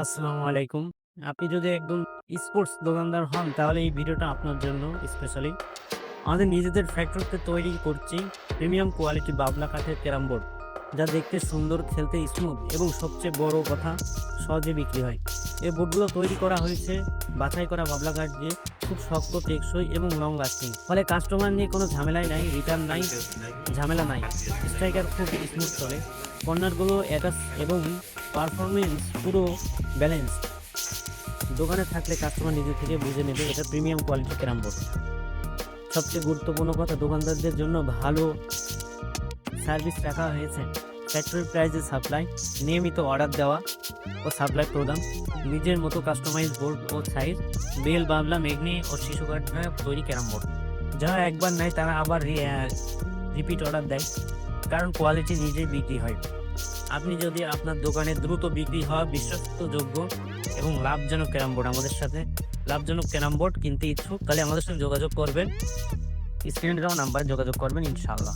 আসসালামু আলাইকুম। আপনি যদি একদম স্পোর্টস দোকানদার হন, তাহলে এই ভিডিওটা আপনার জন্য স্পেশালি আমাদের নিজেদের ফ্যাক্টরিতে তৈরি করছি প্রিমিয়াম কোয়ালিটি বাবলা কাঠের ক্যারাম বোর্ড। যা দেখতে সুন্দর, খেলতে স্মুথ এবং সবচেয়ে বড় কথা, সহজে বিক্রি হয়। এই বোর্ডগুলো তৈরি করা হয়েছে বাছাই করা বাবলা কাঠ দিয়ে, খুব শক্ত, টেকসই এবং লং লাস্টিং ফলে কাস্টমার নিয়ে কোনো ঝামেলাই নাই রিটার্ন নাই, ঝামেলা নাই। স্ট্রাইকার খুব স্মুথ চলে। কর্নারগুলো অ্যাটাচ এবং পারফরমেন্স পুরো ব্যালেন্স দোকানে থাকলে কাস্টমার নিজে থেকে বুঝে নেবে এটা প্রিমিয়াম কোয়ালিটি ক্যারাম বোর্ড সবচেয়ে গুরুত্বপূর্ণ কথা, দোকানদারদের জন্য ভালো সার্ভিস রাখা হয়েছে। ফ্যাক্টরি প্রাইজে সাপ্লাই নিয়মিত অর্ডার দেওয়া ও সাপ্লাই প্রদান। নিজের মতো কাস্টমাইজ বোর্ড ও সাইজ বেল, বাবলা মেঘনি ও শিশু কাঠের তৈরি ক্যারাম বোর্ড যারা একবার নেয় তারা আবার রিপিট অর্ডার দেয়। কারণ কোয়ালিটি নিজেই বিক্রি হয়। আপনি যদি আপনার দোকানে দ্রুত বিক্রি হওয়া বিশ্বস্তযোগ্য এবং লাভজনক ক্যারাম বোর্ড আমাদের সাথে, লাভজনক ক্যারাম বোর্ড কিনতে ইচ্ছুক, তাহলে আমাদের সাথে যোগাযোগ করবেন। স্ক্রিনে দেওয়া নাম্বারে যোগাযোগ করবেন ইনশাআল্লাহ।